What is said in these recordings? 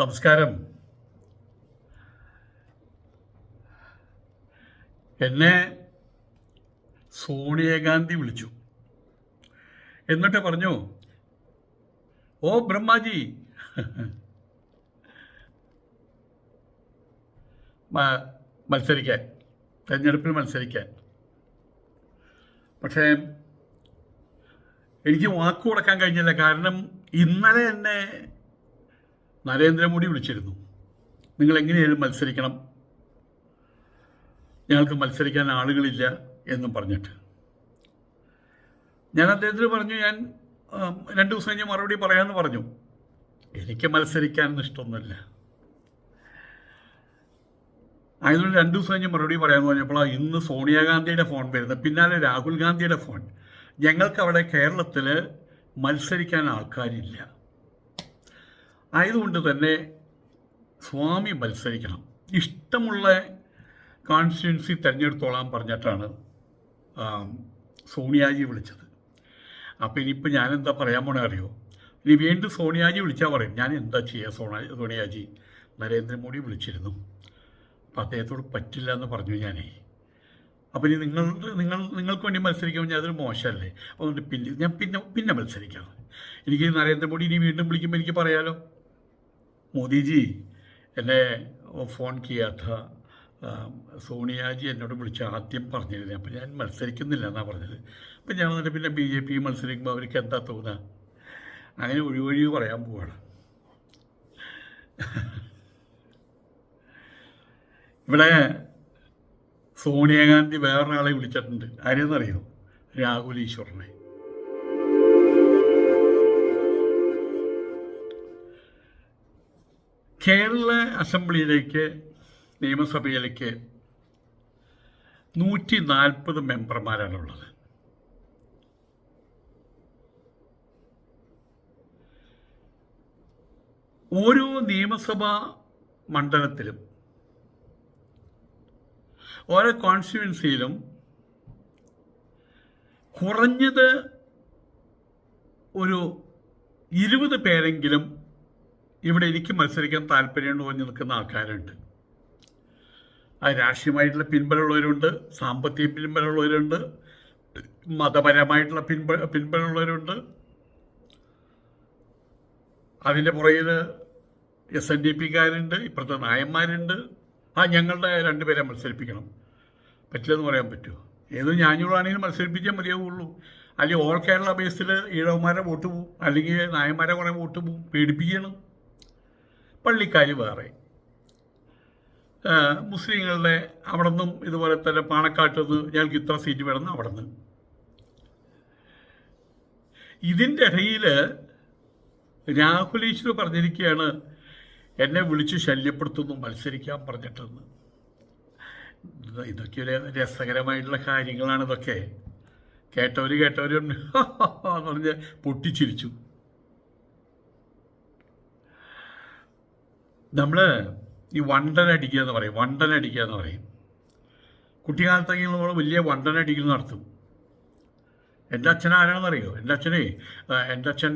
നമസ്കാരം. എന്നെ സോണിയാഗാന്ധി വിളിച്ചു. എന്നിട്ട് പറഞ്ഞു ഓ ബ്രഹ്മാജി മത്സരിക്കാൻ തെരഞ്ഞെടുപ്പിൽ മത്സരിക്കാൻ. പക്ഷേ എനിക്ക് വാക്ക് കൊടുക്കാൻ കഴിഞ്ഞില്ല. കാരണം ഇന്നലെ എന്നെ നരേന്ദ്രമോദി വിളിച്ചിരുന്നു. നിങ്ങൾ എങ്ങനെയായാലും മത്സരിക്കണം. ഞങ്ങൾക്ക് മത്സരിക്കാൻ ആളുകളില്ല എന്നും പറഞ്ഞിട്ട്. ഞാൻ അദ്ദേഹത്തിന് പറഞ്ഞു ഞാൻ രണ്ട് ദിവസം കഴിഞ്ഞ് മറുപടി പറയാമെന്ന് പറഞ്ഞു. എനിക്ക് മത്സരിക്കാനൊന്നും ഇഷ്ടമൊന്നുമില്ല. ആയതുകൊണ്ട് രണ്ട് ദിവസം കഴിഞ്ഞ് മറുപടി പറയാമെന്ന് പറഞ്ഞപ്പോൾ ഇന്ന് സോണിയാഗാന്ധിയുടെ ഫോൺ വരുന്നത് പിന്നാലെ രാഹുൽ ഗാന്ധിയുടെ ഫോൺ. ഞങ്ങൾക്ക് അവിടെ കേരളത്തിൽ മത്സരിക്കാൻ ആൾക്കാരില്ല. ആയതുകൊണ്ട് തന്നെ സ്വാമി മത്സരിക്കണം. ഇഷ്ടമുള്ള കോൺസ്റ്റിറ്റ്യൻസി തിരഞ്ഞെടുത്തോളാം പറഞ്ഞിട്ടാണ് സോണിയാജി വിളിച്ചത്. അപ്പോൾ ഇനിയിപ്പോൾ ഞാനെന്താ പറയാൻ പോണേ അറിയോ? ഇനി വീണ്ടും സോണിയാജി വിളിച്ചാൽ പറയും ഞാൻ എന്താ ചെയ്യുക സോണ സോണിയാജി? നരേന്ദ്രമോദി വിളിച്ചിരുന്നു. അപ്പോൾ അദ്ദേഹത്തോട് പറ്റില്ല എന്ന് പറഞ്ഞു ഞാനേ. അപ്പോൾ ഇനി നിങ്ങൾ നിങ്ങൾ നിങ്ങൾക്ക് വേണ്ടി മത്സരിക്കുമ്പോൾ ഞാൻ അതൊരു മോശമല്ലേ? അതുകൊണ്ട് പിന്നെ ഞാൻ പിന്നെ പിന്നെ മത്സരിക്കാം. എനിക്ക് നരേന്ദ്രമോദി ഇനി വീണ്ടും വിളിക്കുമ്പോൾ എനിക്ക് പറയാലോ? മോദിജി എന്നെ ഫോൺ ചെയ്യാത്ത സോണിയാജി എന്നോട് വിളിച്ച് ആദ്യം പറഞ്ഞിരുന്നത് അപ്പോൾ ഞാൻ മത്സരിക്കുന്നില്ല എന്നാണ് പറഞ്ഞത്. അപ്പം ഞാൻ വന്നിട്ട് പിന്നെ ബി ജെ പി മത്സരിക്കുമ്പോൾ അവർക്ക് എന്താ തോന്നുക അങ്ങനെ ഒഴി ഒഴി പറയാൻ പോവാണ്. ഇവിടെ സോണിയാഗാന്ധി വേറൊരാളെ വിളിച്ചിട്ടുണ്ട്. ആരെയെന്നറിയോ രാഹുൽ ഈശ്വറിനെ. കേരള അസംബ്ലിയിലേക്ക് നിയമസഭയിലേക്ക് നൂറ്റി നാൽപ്പത് മെമ്പർമാരാണുള്ളത്. ഓരോ നിയമസഭാ മണ്ഡലത്തിലും ഓരോ കോൺസ്റ്റിറ്റ്യുവൻസിയിലും കുറഞ്ഞത് ഒരു ഇരുപത് പേരെങ്കിലും ഇവിടെ എനിക്ക് മത്സരിക്കാൻ താല്പര്യമുണ്ട് പറഞ്ഞ് നിൽക്കുന്ന ആൾക്കാരുണ്ട്. ആ രാഷ്ട്രീയമായിട്ടുള്ള പിൻബലമുള്ളവരുണ്ട് സാമ്പത്തിക പിൻബലമുള്ളവരുണ്ട് മതപരമായിട്ടുള്ള പിൻബ പിൻബലമുള്ളവരുണ്ട്. അതിന്റെ പുറകിൽ എസ് എൻ ഡി പിക്കാരുണ്ട് ഇപ്പുറത്തെ നായന്മാരുണ്ട്. ആ ഞങ്ങളുടെ രണ്ടുപേരെ മത്സരിപ്പിക്കണം. പറ്റില്ലെന്ന് പറയാൻ പറ്റുമോ? ഏത് ഞാഞ്ഞൂറാണെങ്കിലും മത്സരിപ്പിച്ചാൽ മതിയാവുള്ളൂ. അല്ലെങ്കിൽ ഓൾ കേരള ബേസിൽ ഈഴവന്മാരെ വോട്ട് പോവും അല്ലെങ്കിൽ നായന്മാരെ കുറേ വോട്ട് പോവും പേടിപ്പിക്കണം പള്ളിക്കാർ വേറെ. മുസ്ലിങ്ങളുടെ അവിടെ നിന്നും ഇതുപോലെ തന്നെ പാണക്കാട്ട് നിന്ന് ഞങ്ങൾക്ക് ഇത്ര സീറ്റ് വേണമെന്ന് അവിടെ നിന്ന് ഇതിന്റെ ഇടയിൽ രാഹുൽ ഈശ്വർ പറഞ്ഞിരിക്കുകയാണ് എന്നെ വിളിച്ച് ശല്യപ്പെടുത്തുന്നു മത്സരിക്കാൻ പറഞ്ഞിട്ടെന്ന്. ഇതൊക്കെ ഒരു രസകരമായിട്ടുള്ള കാര്യങ്ങളാണ് ഇതൊക്കെ. കേട്ടവർ കേട്ടവരുണ്ട് എന്ന് പറഞ്ഞ് പൊട്ടിച്ചിരിച്ചു. നമ്മൾ ഈ വണ്ടൻ അടിക്കുക എന്ന് പറയും വണ്ടൻ അടിക്കുക എന്ന് പറയും. കുട്ടിക്കാലത്തെങ്കിലും നമ്മൾ വലിയ വണ്ടൻ അടിക്കൽ നടത്തും. എന്റെ അച്ഛൻ ആരാണെന്നറിയോ എന്റെ അച്ഛനെ എന്റെ അച്ഛൻ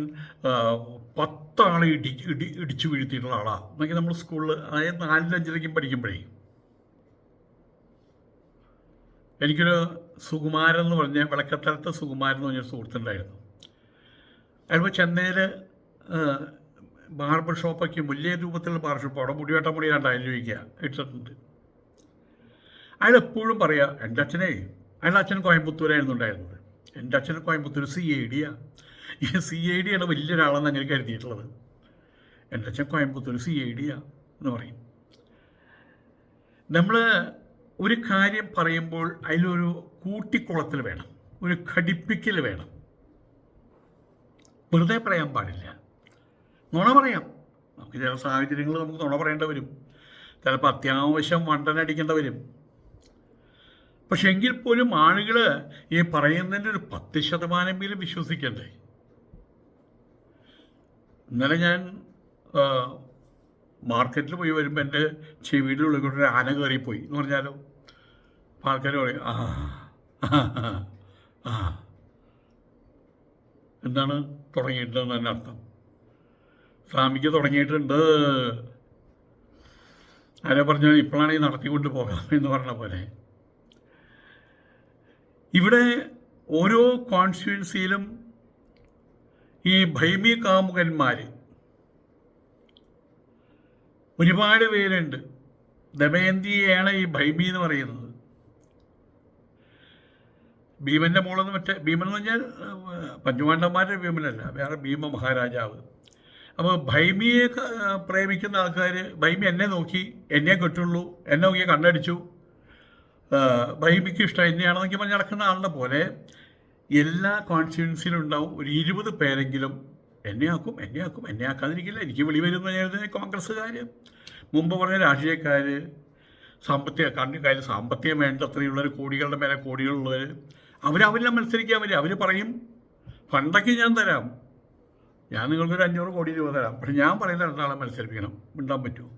പത്താൾ ഇടി ഇടി ഇടിച്ചു വീഴ്ത്തിയിട്ടുള്ള ആളാണ് എന്നൊക്കെ നമ്മൾ സ്കൂളിൽ അതായത് നാലിലഞ്ചിലേക്കും പഠിക്കുമ്പോഴേ. എനിക്കൊരു സുകുമാരൻ എന്ന് പറഞ്ഞ വിളക്കത്തലത്തെ സുകുമാരൻ എന്ന് പറഞ്ഞൊരു സുഹൃത്തുണ്ടായിരുന്നു. അതിപ്പോൾ ചെന്നൈയിൽ ബാർബർ ഷോപ്പൊക്കെ വലിയ രൂപത്തിലുള്ള ബാർബർ ഷോപ്പ് അവിടെ മുടിവേട്ട മുടി രണ്ടായിരം രൂപയ്ക്ക് ഇട്ടിട്ടുണ്ട് അയാൾ എപ്പോഴും പറയുക എന്റെ അച്ഛനെ അയാളുടെ അച്ഛൻ കോയമ്പത്തൂരായിരുന്നു ഉണ്ടായിരുന്നത് എന്റെ അച്ഛൻ കോയമ്പത്തൂർ സി ഐ ഡിയാണ് ഈ സി ഐ ഡിയാണ് വലിയൊരാളെന്ന് അങ്ങനെ കരുതിയിട്ടുള്ളത്. എന്റെ അച്ഛൻ കോയമ്പത്തൂർ സി ഐ ഡിയാണ് എന്ന് പറയും. നമ്മൾ ഒരു കാര്യം പറയുമ്പോൾ അതിലൊരു കൂട്ടിക്കുളത്തിൽ വേണം. ഒരു ഘടിപ്പിക്കൽ വേണം. വെറുതെ പറയാൻ പാടില്ല. നുണ പറയാം. നമുക്ക് ചില സാഹചര്യങ്ങൾ നമുക്ക് നുണ പറയേണ്ടി വരും. ചിലപ്പോൾ അത്യാവശ്യം വണ്ടനടിക്കേണ്ടി വരും. പക്ഷെ എങ്കിൽ പോലും ആളുകൾ ഈ പറയുന്നതിന്റെ ഒരു പത്ത് ശതമാനമെങ്കിലും വിശ്വസിക്കണ്ടേ? ഇന്നലെ ഞാൻ മാർക്കറ്റിൽ പോയി വരുമ്പോൾ എന്റെ ചെവിയുടെ ഉള്ളിൽ കൂടെ ആന കയറിപ്പോയി എന്ന് പറഞ്ഞാലോ? ആൾക്കാർ പറയും ആ, ആ എന്താണ് തുടങ്ങിയിട്ടുണ്ടെന്ന് തന്നെ അർത്ഥം. സ്വാമിക്ക് തുടങ്ങിയിട്ടുണ്ട്. ആരോ പറഞ്ഞു ഇപ്പോഴാണെങ്കിൽ നടത്തിക്കൊണ്ട് പോകാം എന്ന് പറഞ്ഞ പോലെ. ഇവിടെ ഓരോ കോൺസ്റ്റിറ്റ്യുവൻസിയിലും ഈ ഭൈമി കാമുകന്മാർ ഒരുപാട് പേരുണ്ട്. ദമയന്തിയാണ് ഈ ഭൈമി എന്ന് പറയുന്നത്. ഭീമന്റെ മോളെന്ന് മറ്റേ ഭീമൻ എന്ന് പറഞ്ഞാൽ പഞ്ചുപാണ്ഡന്മാരുടെ ഭീമനല്ല വേറെ ഭീമ മഹാരാജാവ്. അപ്പോൾ ഭൈമിയെ പ്രേമിക്കുന്ന ആൾക്കാർ ഭൈമി എന്നെ നോക്കി എന്നെ കെട്ടുള്ളൂ എന്നെ നോക്കി കണ്ടടിച്ചു ഭൈമിക്ക് ഇഷ്ടം എന്നെയാണെന്നൊക്കെ പറഞ്ഞ് നടക്കുന്ന ആളുടെ പോലെ എല്ലാ കോൺസ്റ്റിറ്റ്യൻസിലും ഉണ്ടാവും. ഒരു ഇരുപത് പേരെങ്കിലും എന്നെ ആക്കും എന്നെ ആക്കും എന്നെ ആക്കാതിരിക്കില്ല. എനിക്ക് വിളി വരുന്ന കോൺഗ്രസ്സുകാർ മുമ്പ് പറഞ്ഞ രാഷ്ട്രീയക്കാർ സാമ്പത്തിക കണ്ണിക്കാർ സാമ്പത്തികം വേണ്ടത്രയുള്ളവർ കോടികളുടെ മേലെ കോടികളുള്ളവർ അവരവരെല്ലാം മത്സരിക്കാൻ വരും അവർ പറയും ഫണ്ടൊക്കെ ഞാൻ തരാം. ഞാൻ നിങ്ങൾക്കൊരു അഞ്ഞൂറ് കോടി രൂപ തരാം. പക്ഷെ ഞാൻ പറയുന്ന രണ്ടാളെ മത്സരിപ്പിക്കണം. മിണ്ടാൻ പറ്റുമോ?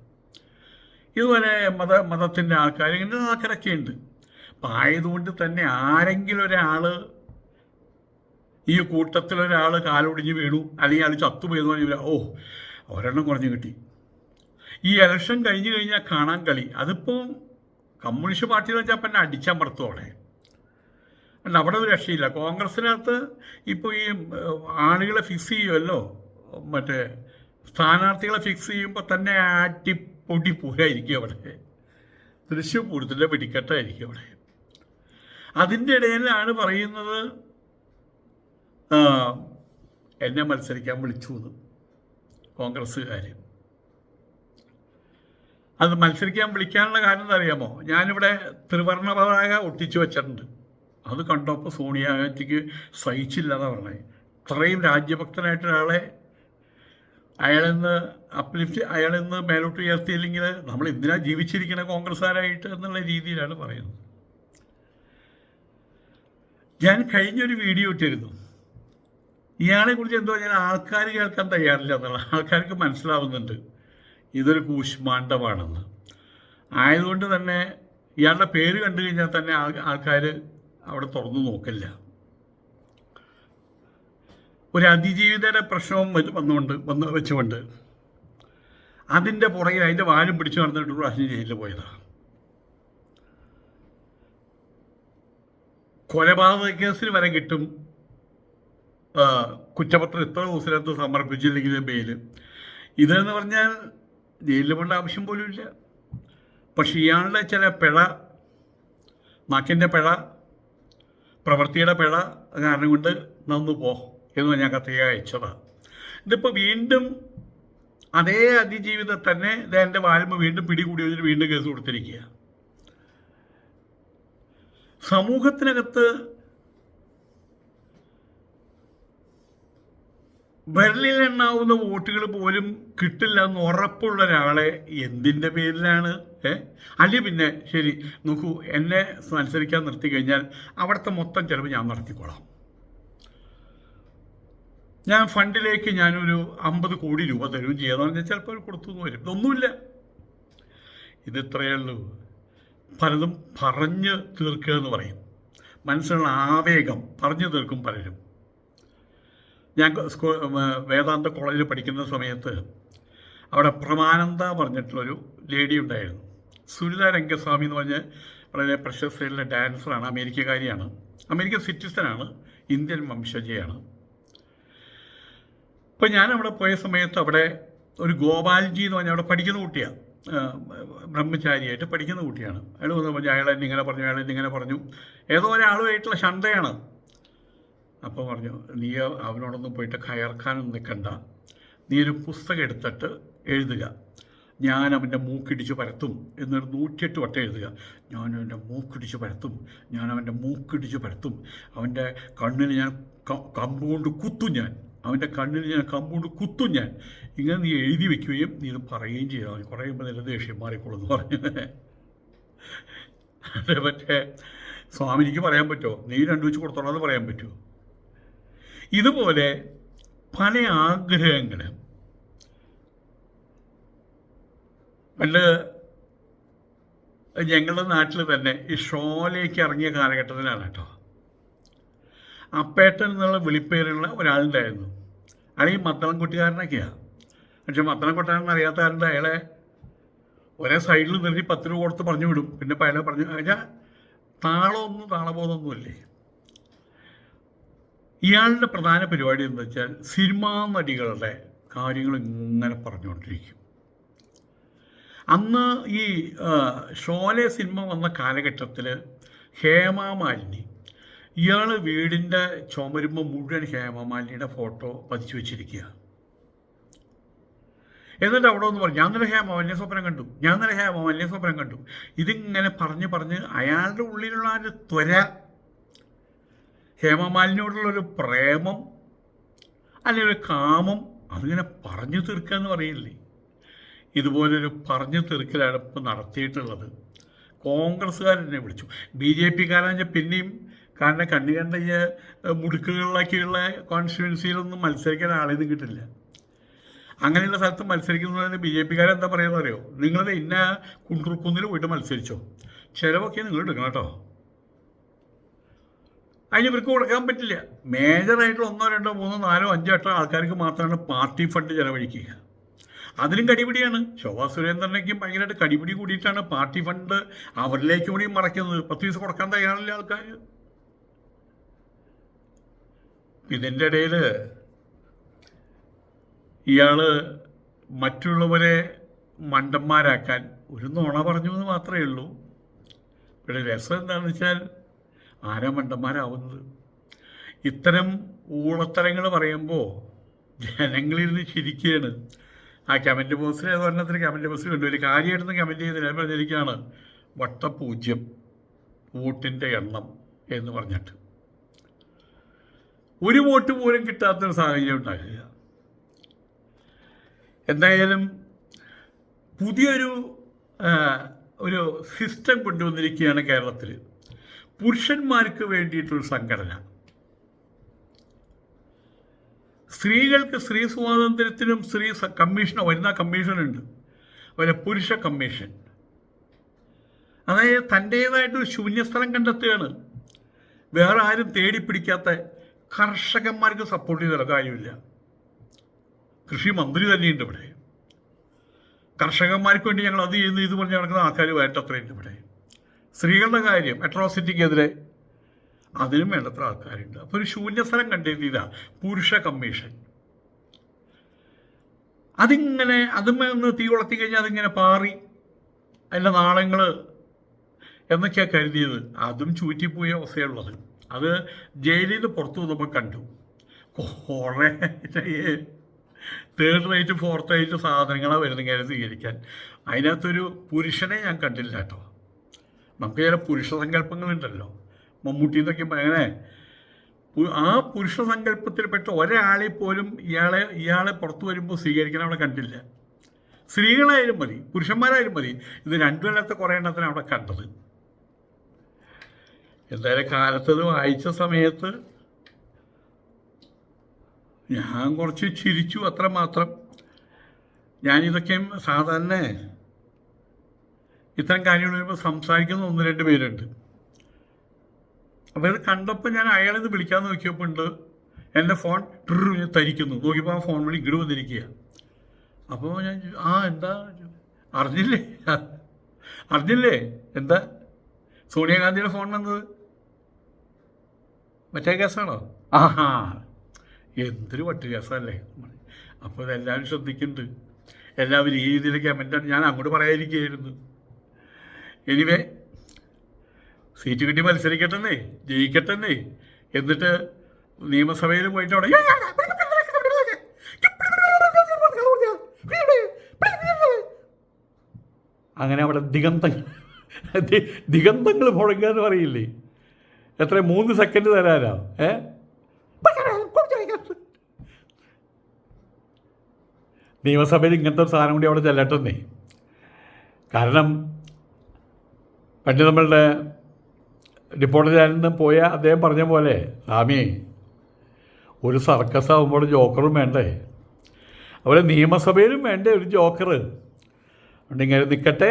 ഇതുപോലെ മത മതത്തിന്റെ ആൾക്കാർ ഇങ്ങനെ ആൾക്കാരൊക്കെ ഉണ്ട് അപ്പം ആയതുകൊണ്ട് തന്നെ ആരെങ്കിലും ഒരാൾ ഈ കൂട്ടത്തിലൊരാൾ കാലൊടിഞ്ഞ് വീണു അല്ലെങ്കിൽ അയാൾ ചത്തുപോയെന്ന് പറഞ്ഞാൽ ഓ ഒരെണ്ണം കുറഞ്ഞു കിട്ടി. ഈ ഇലക്ഷൻ കഴിഞ്ഞ് കഴിഞ്ഞാൽ കാണാൻ കളി. അതിപ്പോൾ കമ്മ്യൂണിസ്റ്റ് പാർട്ടിയിൽ വെച്ചാൽ പിന്നെ അടിച്ചമർത്തോടെ അല്ല അവിടെ ഒരു രക്ഷയില്ല. കോൺഗ്രസിനകത്ത് ഇപ്പോൾ ഈ ആളുകളെ ഫിക്സ് ചെയ്യുമല്ലോ മറ്റേ സ്ഥാനാർത്ഥികളെ ഫിക്സ് ചെയ്യുമ്പോൾ തന്നെ ആട്ടിപ്പൊടി പൂരായിരിക്കും അവിടെ. തൃശ്ശൂർ പൂരത്തിന്റെ വെടിക്കെട്ടായിരിക്കും അവിടെ. അതിന്റെ ഇടയിലാണ് പറയുന്നത് എന്നെ മത്സരിക്കാൻ വിളിച്ചു എന്ന്. കോൺഗ്രസ്സുകാർ അത് മത്സരിക്കാൻ വിളിക്കാനുള്ള കാരണം എന്താ അറിയാമോ ഞാനിവിടെ ത്രിവർണ പതാക ഒട്ടിച്ചു വെച്ചിട്ടുണ്ട്. അത് കണ്ടപ്പോൾ സോണിയാഗാന്ധിക്ക് സഹിച്ചില്ല എന്നാ പറഞ്ഞത്. ഇത്രയും രാജ്യഭക്തനായിട്ട് ഒരാളെ അയാളിന്ന് അപ്ലിഫ്റ്റ് അയാളിന്ന് മേലോട്ട് ഉയർത്തിയില്ലെങ്കിൽ നമ്മൾ എന്തിനാ ജീവിച്ചിരിക്കണ കോൺഗ്രസ്സുകാരായിട്ട് എന്നുള്ള രീതിയിലാണ് പറയുന്നത്. ഞാൻ കഴിഞ്ഞൊരു വീഡിയോ ഇട്ടിരുന്നു. ഇയാളെ കുറിച്ച് എന്തോ ഞാൻ ആൾക്കാർ കേൾക്കാൻ തയ്യാറില്ല എന്നുള്ള ആൾക്കാർക്ക് മനസ്സിലാവുന്നുണ്ട്. ഇതൊരു കൂശ്മാണ്ഡമാണെന്ന് ആയതുകൊണ്ട് തന്നെ ഇയാളുടെ പേര് കണ്ടു കഴിഞ്ഞാൽ തന്നെ ആൾക്കാർ അവിടെ തുറന്നു നോക്കില്ല. ഒരു അതിജീവിതയുടെ പ്രശ്നവും വന്ന് വന്നുകൊണ്ട് വന്ന് വെച്ചുകൊണ്ട് അതിന്റെ പുറകിൽ അതിന്റെ വാലും പിടിച്ചു നടന്നിട്ട് ഒരു പ്രാവശ്യം ജയിലിൽ പോയതാണ് കൊലപാതക കേസിൽ വരെ കിട്ടും കുറ്റപത്രം ഇത്ര ദിവസത്തിനകത്ത് സമർപ്പിച്ചില്ലെങ്കിൽ ബെയിൽ ഇതെന്ന് പറഞ്ഞാൽ ജയിലിൽ പോകേണ്ട ആവശ്യം പോലും ഇല്ല. പക്ഷെ ഇയാളുടെ ചില പിഴ നാക്കിന്റെ പിഴ പ്രവൃത്തിയുടെ പിഴ കാരണം കൊണ്ട് നന്നു പോ എന്ന് ഞാൻ കത്തിക അയച്ചതാണ് ഇതിപ്പോൾ വീണ്ടും അതേ അതിജീവിതം തന്നെ ഇതെന്റെ വാൽമ വീണ്ടും പിടികൂടി വെച്ചിട്ട് വീണ്ടും കേസ് കൊടുത്തിരിക്കുക. സമൂഹത്തിനകത്ത് വിരലിലെണ്ണാവുന്ന വോട്ടുകൾ പോലും കിട്ടില്ല എന്ന് ഉറപ്പുള്ള ഒരാളെ എന്തിന്റെ പേരിലാണ് ഏ? അല്ലെ പിന്നെ ശരി നോക്കൂ എന്നെ മത്സരിക്കാൻ നിർത്തി കഴിഞ്ഞാൽ അവിടുത്തെ മൊത്തം ചിലവ് ഞാൻ നടത്തിക്കോളാം. ഞാൻ ഫണ്ടിലേക്ക് ഞാനൊരു അമ്പത് കോടി രൂപ തരും. ചെയ്യാന്ന് പറഞ്ഞാൽ ചിലപ്പോൾ കൊടുത്തു എന്ന് വരും. ഇതൊന്നുമില്ല. ഇത് ഇത്രയേ ഉള്ളൂ. പലതും പറഞ്ഞ് തീർക്കുക എന്ന് പറയും. മനസ്സിലുള്ള ആവേഗം പറഞ്ഞു തീർക്കും പലരും. ഞാൻ വേദാന്ത കോളേജിൽ പഠിക്കുന്ന സമയത്ത് അവിടെ പ്രമാനന്ദ പറഞ്ഞിട്ടുള്ളൊരു ലേഡി ഉണ്ടായിരുന്നു. സുനിത രംഗസ്വാമി എന്ന് പറഞ്ഞ വളരെ പ്രശസ്തയുള്ള ഡാൻസറാണ് അമേരിക്കക്കാരിയാണ്. American സിറ്റിസനാണ് Indian വംശജയാണ്. ഇപ്പം ഞാൻ അവിടെ പോയ സമയത്ത് അവിടെ ഒരു ഗോപാൽജി എന്ന് പറഞ്ഞാൽ അവിടെ പഠിക്കുന്ന കുട്ടിയാണ് ബ്രഹ്മചാരിയായിട്ട് പഠിക്കുന്ന കുട്ടിയാണ്. അയാൾ പറഞ്ഞു അയാൾ എന്നെ ഇങ്ങനെ പറഞ്ഞു അയാൾ എന്നെ ഇങ്ങനെ പറഞ്ഞു. ഏതോ ഒരാളുമായിട്ടുള്ള ശണ്ടയാണ് അപ്പോൾ പറഞ്ഞു നീ അവനോടൊന്നും പോയിട്ട് കയർക്കാനൊന്നും നിൽക്കണ്ട. നീ ഒരു പുസ്തകം എടുത്തിട്ട് എഴുതുക. ഞാൻ അവന്റെ മൂക്കിടിച്ച് പരത്തും എന്നൊരു നൂറ്റിയെട്ട് വട്ടം എഴുതുക. ഞാൻ അവന്റെ മൂക്കിടിച്ച് പരത്തും ഞാൻ അവന്റെ മൂക്കിടിച്ച് പരത്തും. അവന്റെ കണ്ണിന് ഞാൻ കമ്പുകൊണ്ട് കമ്പ് കൊണ്ട് കുത്തും ഞാൻ. അവന്റെ കണ്ണിൽ ഞാൻ കമ്പുകൊണ്ട് കുത്തും ഞാൻ. ഇങ്ങനെ നീ എഴുതി വെക്കുകയും നീ ഇത് പറയുകയും ചെയ്താൽ കുറേ കഴിയുമ്പോൾ ദേഷ്യം മാറിക്കോളും പറഞ്ഞു. മറ്റേ സ്വാമിനിക്ക് പറയാൻ പറ്റുമോ? നീ രണ്ടു വെച്ച് കൊടുത്തോളാം പറയാൻ പറ്റുമോ? ഇതുപോലെ പല ആഗ്രഹങ്ങൾ പണ്ട് ഞങ്ങളുടെ നാട്ടിൽ തന്നെ ഈ ഷോലേക്ക് ഇറങ്ങിയ കാലഘട്ടത്തിലാണ് കേട്ടോ. അപ്പേട്ടൻ എന്നുള്ള വിളിപ്പേരുള്ള ഒരാളുണ്ടായിരുന്നു. അയാൾ ഈ മത്തളംകുട്ടിക്കാരനൊക്കെയാണ് പക്ഷെ മത്തളം മത്തളംകുട്ടിക്കാരൻ അറിയാത്ത കാരണം അയാളെ ഒരേ സൈഡിൽ നിർത്തി പത്ത് രൂപ കൊടുത്ത് പറഞ്ഞു വിടും. പിന്നെ പയല പറഞ്ഞു കഴിഞ്ഞാൽ താളമൊന്നും താളബോധമൊന്നുമില്ലേ? ഇയാളുടെ പ്രധാന പരിപാടി എന്താ വെച്ചാൽ സിനിമാ നടികളുടെ കാര്യങ്ങൾ ഇങ്ങനെ പറഞ്ഞുകൊണ്ടിരിക്കും. അന്ന് ഈ ഷോലെ സിനിമ വന്ന കാലഘട്ടത്തിൽ ഹേമാമാലിനി ഇയാൾ വീടിന്റെ ചുമരുമ്പോൾ മുഴുവൻ ഹേമാമാലിനിയുടെ ഫോട്ടോ പതിച്ചു വെച്ചിരിക്കുക എന്നിട്ട് അവിടെ ഒന്ന് പറഞ്ഞു ഞാൻ ഇന്നലെ ഹേമാമാലിന്യ സ്വപ്നം കണ്ടു. ഞാൻ ഇന്നലെ ഹേമാമാലിന്യ സ്വപ്നം കണ്ടു. ഇതിങ്ങനെ പറഞ്ഞ് പറഞ്ഞ് അയാളുടെ ഉള്ളിലുള്ള ആ ഒരു ത്വര ഹേമമാലിനോടുള്ളൊരു പ്രേമം അല്ലെങ്കിൽ ഒരു കാമം അതിങ്ങനെ പറഞ്ഞു തീർക്കുക എന്ന് പറയില്ലേ ഇതുപോലൊരു പറഞ്ഞു തീർക്കലാണ് ഇപ്പോൾ നടത്തിയിട്ടുള്ളത്. കോൺഗ്രസ്സുകാരെന്നെ വിളിച്ചു. ബി ജെ പിക്കാരാണെങ്കിൽ പിന്നെയും കാരണം കണ്ണു കണ്ട മുടുക്കുകളിലൊക്കെയുള്ള കോൺസ്റ്റിറ്റ്യുവൻസിയിലൊന്നും മത്സരിക്കാൻ ആളെയൊന്നും കിട്ടില്ല. അങ്ങനെയുള്ള സ്ഥലത്ത് മത്സരിക്കുന്നതിന് ബി ജെ പിക്കാരെന്താ പറയുന്നത് അറിയോ? നിങ്ങൾ ഇന്ന കുണ്ടുറുക്കുന്നിൽ പോയിട്ട് മത്സരിച്ചോ? ചിലവൊക്കെ നിങ്ങൾ എടുക്കണം കേട്ടോ. അതിന് ഇവർക്ക് കൊടുക്കാൻ പറ്റില്ല. മേജറായിട്ടുള്ള ഒന്നോ രണ്ടോ മൂന്നോ നാലോ അഞ്ചോ എട്ടോ ആൾക്കാർക്ക് മാത്രമാണ് പാർട്ടി ഫണ്ട് ചെലവഴിക്കുക. അതിലും കടിപിടിയാണ്. ശോഭാ സുരേന്ദ്രനേക്കും ഭയങ്കരമായിട്ട് കടിപിടി കൂടിയിട്ടാണ് പാർട്ടി ഫണ്ട് അവരിലേക്ക് കൂടി മറയ്ക്കുന്നത്. പത്ത് ദിവസം കൊടുക്കാൻ തയ്യാറില്ല ആൾക്കാർ ഇതിന്റെ ഇടയിൽ ഇയാൾ മറ്റുള്ളവരെ മണ്ടന്മാരാക്കാൻ ഒരു നുണ പറഞ്ഞു എന്ന് മാത്രമേ ഉള്ളൂ. ഇവിടെ രസം എന്താണെന്ന് വെച്ചാൽ ആരാ മണ്ടന്മാരാവുന്നത്? ഇത്തരം ഊളത്തരങ്ങൾ പറയുമ്പോൾ ജനങ്ങളിരുന്ന് ചിരിക്കുകയാണ് ആ കമന്റ് ബോക്സിൽ ഒരെണ്ണത്തിന് കമന്റ് ബോക്സിൽ കണ്ടു. ഒരു കാര്യമായിട്ടൊന്ന് കമന്റ് ചെയ്തില്ല ഞാൻ പറഞ്ഞിരിക്കുകയാണ്. വട്ടപൂജ്യം വോട്ടിന്റെ എണ്ണം എന്ന് പറഞ്ഞിട്ട്. ഒരു വോട്ട് പോലും കിട്ടാത്തൊരു സാഹചര്യം ഉണ്ടാകില്ല എന്തായാലും പുതിയൊരു ഒരു സിസ്റ്റം കൊണ്ടുവന്നിരിക്കുകയാണ് കേരളത്തിൽ പുരുഷന്മാർക്ക് വേണ്ടിയിട്ടൊരു സംഘടന. സ്ത്രീകൾക്ക് സ്ത്രീ സ്വാതന്ത്ര്യത്തിനും സ്ത്രീ കമ്മീഷൻ വനിതാ കമ്മീഷനുണ്ട് അതുപോലെ പുരുഷ കമ്മീഷൻ അതായത് തന്റേതായിട്ടൊരു ശൂന്യസ്ഥലം കണ്ടെത്തുകയാണ്. വേറെ ആരും തേടി പിടിക്കാത്ത കർഷകന്മാർക്ക് സപ്പോർട്ട് ചെയ്തുള്ള കാര്യമില്ല. കൃഷി മന്ത്രി തന്നെയുണ്ട് ഇവിടെ. കർഷകന്മാർക്ക് വേണ്ടി ഞങ്ങൾ അത് ചെയ്യുന്നു ഇത് പറഞ്ഞ് നടക്കുന്ന ആൾക്കാർ വേണ്ടത്രയുണ്ട് ഇവിടെ. സ്ത്രീകളുടെ കാര്യം അട്രോസിറ്റിക്കെതിരെ അതിനും വേണ്ടത്ര ആൾക്കാരുണ്ട്. അപ്പോൾ ഒരു ശൂന്യസ്ഥലം കണ്ടെത്തിയതാ പുരുഷ കമ്മീഷൻ. അതിങ്ങനെ അതുമേ തീ കൊളത്തി കഴിഞ്ഞാൽ അതിങ്ങനെ പാറി അതിന്റെ നാളങ്ങൾ എന്നൊക്കെയാണ് കരുതിയത്. അതും ചൂറ്റിപ്പോയ അവസ്ഥയുള്ളത് അത് ജയിലിൽ നിന്ന് പുറത്തു വന്നപ്പോൾ കണ്ടു. കുറേ തേർഡ് റേറ്റ് ഫോർത്ത് റേറ്റ് സാധനങ്ങളാണ് വരുന്ന കാര്യം സ്വീകരിക്കാൻ. അതിനകത്തൊരു പുരുഷനെ ഞാൻ കണ്ടില്ല കേട്ടോ. നമുക്ക് ചില പുരുഷ സങ്കല്പങ്ങളുണ്ടല്ലോ. മമ്മൂട്ടി എന്നൊക്കെ അങ്ങനെ. ആ പുരുഷ സങ്കല്പത്തിൽപ്പെട്ട ഒരാളെ പോലും ഇയാളെ ഇയാളെ പുറത്തു വരുമ്പോൾ സ്വീകരിക്കാൻ അവിടെ കണ്ടില്ല. സ്ത്രീകളായാലും മതി പുരുഷന്മാരായാലും മതി. ഇത് രണ്ടുമല്ലാത്ത കുറേ എണ്ണത്തിന് അവിടെ കണ്ടത്. എന്തായാലും കാലത്തത് വായിച്ച സമയത്ത് ഞാൻ കുറച്ച് ചിരിച്ചു അത്ര മാത്രം. ഞാനിതൊക്കെയും സാധാരണ ഇത്തരം കാര്യങ്ങൾ വരുമ്പോൾ സംസാരിക്കുന്ന ഒന്ന് രണ്ട് പേരുണ്ട്. അപ്പോൾ ഇത് കണ്ടപ്പോൾ ഞാൻ അയാളെ ഇത് വിളിക്കാൻ നോക്കിയപ്പോൾ ഉണ്ട്. എന്റെ ഫോൺ ട്രിർ തരിക്കുന്നു നോക്കിയപ്പോൾ ആ ഫോൺ വിളി ഇങ്ങോട്ട് വന്നിരിക്കുക അപ്പോൾ ഞാൻ ആ എന്താ? അറിഞ്ഞില്ലേ? അറിഞ്ഞില്ലേ? എന്താ? സോണിയാഗാന്ധിയുടെ ഫോൺ വന്നത്? മറ്റേ കേസാണോ? ആഹാ എന്തൊരു വട്ട് കേസല്ലേ? അപ്പോൾ ഇതെല്ലാവരും ശ്രദ്ധിക്കുന്നുണ്ട് എല്ലാവരും ഈ രീതിയിൽ കമന്റാണ് ഞാൻ അങ്ങോട്ട് പറയാതിരിക്കുകയായിരുന്നു. എനിവേ സീറ്റ് കിട്ടി മത്സരിക്കട്ടെന്നേ ജയിക്കട്ടെന്നേ എന്നിട്ട് നിയമസഭയിൽ പോയിട്ട് അവിടെ അങ്ങനെ അവിടെ ദിഗന്തങ്ങൾ ദിഗന്തങ്ങൾ മുഴങ്ങുക എന്ന് പറയില്ലേ എത്ര മൂന്ന് സെക്കൻഡ് തരാനാ നിയമസഭയിൽ ഇങ്ങനത്തെ ഒരു സാധനം കൂടി അവിടെ ചെല്ലട്ടെന്നേ കാരണം പണ്ട് നമ്മളുടെ റിപ്പോർട്ടർ നിന്ന് പോയ അദ്ദേഹം പറഞ്ഞ പോലെ സ്വാമി ഒരു സർക്കസ് ആകുമ്പോൾ ജോക്കറും വേണ്ടേ? അതുപോലെ നിയമസഭയിലും വേണ്ടേ ഒരു ജോക്കർ? അതുകൊണ്ട് ഇങ്ങനെ നിൽക്കട്ടെ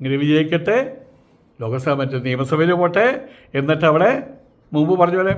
ഇങ്ങനെ വിജയിക്കട്ടെ ലോകസഭ മറ്റേ നിയമസഭയിൽ പോട്ടെ എന്നിട്ട് അവിടെ മുമ്പ് പറഞ്ഞ പോലെ